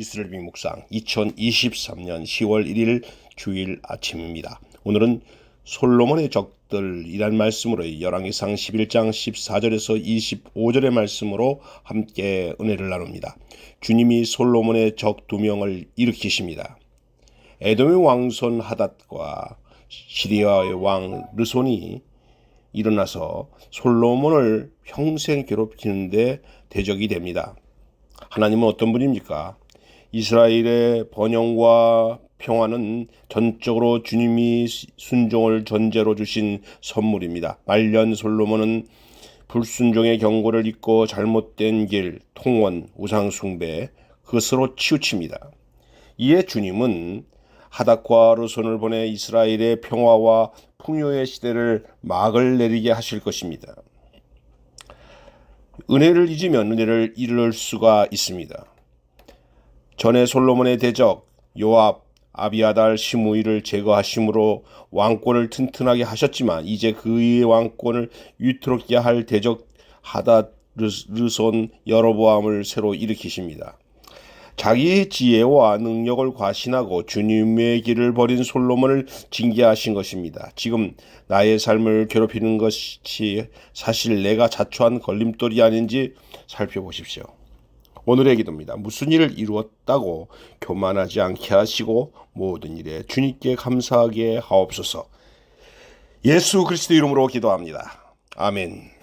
이스라엘 묵상 2023년 10월 1일 주일 아침입니다. 오늘은 솔로몬의 적들이란 말씀으로 열왕기상 11장 14절에서 25절의 말씀으로 함께 은혜를 나눕니다. 주님이 솔로몬의 적 두 명을 일으키십니다. 에돔의 왕손 하닷과 시리아의 왕 르손이 일어나서 솔로몬을 평생 괴롭히는데 대적이 됩니다. 하나님은 어떤 분입니까? 이스라엘의 번영과 평화는 전적으로 주님이 순종을 전제로 주신 선물입니다. 말년 솔로몬은 불순종의 경고를 잊고 잘못된 길, 통원, 우상숭배, 그것으로 치우칩니다. 이에 주님은 하닥과 르손을 보내 이스라엘의 평화와 풍요의 시대를 막을 내리게 하실 것입니다. 은혜를 잊으면 은혜를 잃을 수가 있습니다. 전에 솔로몬의 대적 요압, 아비아달, 시므이를 제거하심으로 왕권을 튼튼하게 하셨지만 이제 그의 왕권을 위태롭게 할 대적 하닷 르손 여로보암을 새로 일으키십니다. 자기의 지혜와 능력을 과신하고 주님의 길을 버린 솔로몬을 징계하신 것입니다. 지금 나의 삶을 괴롭히는 것이 사실 내가 자초한 걸림돌이 아닌지 살펴보십시오. 오늘의 기도입니다. 무슨 일을 이루었다고 교만하지 않게 하시고 모든 일에 주님께 감사하게 하옵소서. 예수 그리스도 이름으로 기도합니다. 아멘.